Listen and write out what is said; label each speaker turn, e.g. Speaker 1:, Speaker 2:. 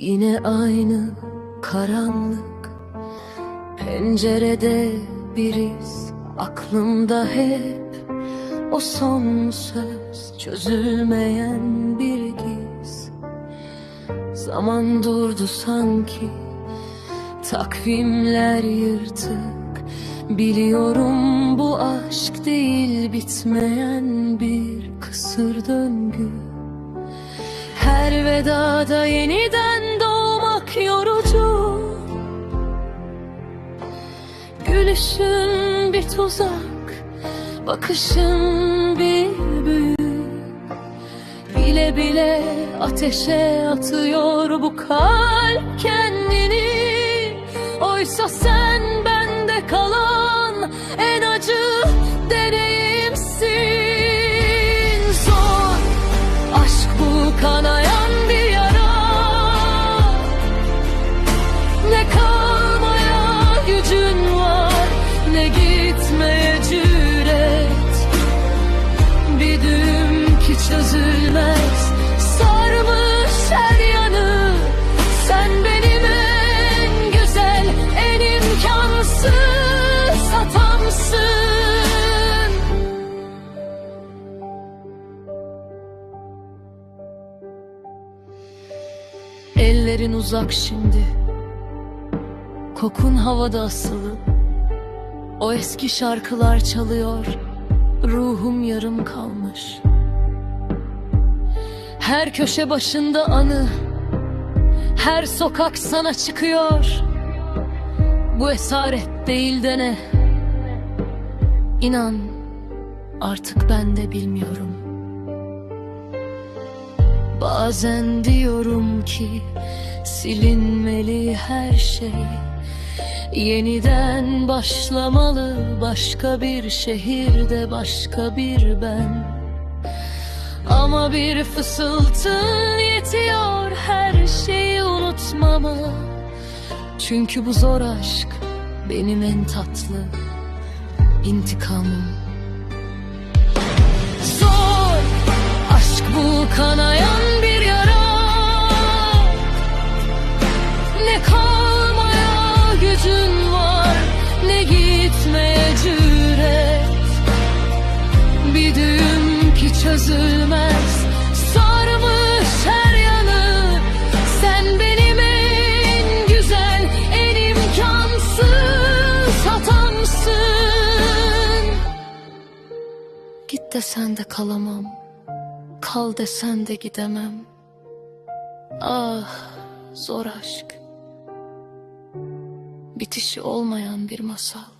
Speaker 1: Yine aynı karanlık Pencerede bir iz Aklımda hep O son söz Çözülmeyen bir giz. Zaman durdu sanki Takvimler yırtık. Biliyorum bu aşk değil bitmeyen bir kısır döngü. Her vedada yeniden yorucu Gülüşün bir tuzak Bakışın bir büyü Bile bile ateşe atıyor bu kalp kendini. Oysa sen bende kalan en acı Ellerin uzak şimdi. Kokun havada asılı. O eski şarkılar çalıyor. Ruhum yarım kalmış. Her köşe başında anı. Her sokak sana çıkıyor. Bu esaret değil de ne İnan artık ben de bilmiyorum Bazen diyorum ki silinmeli her şey. Yeniden başlamalı başka bir şehirde başka bir ben. Ama bir fısıltın yetiyor her şeyi unutmama. Çünkü bu zor aşk benim en tatlı intikamım. Zor aşk bu kanayan çözülmez. Sarmış her yanı. Sen benim en güzel en imkansız hatamsın Git desen de kalamam. Kal desen de gidemem. Ah zor aşk. Bitişi olmayan bir masal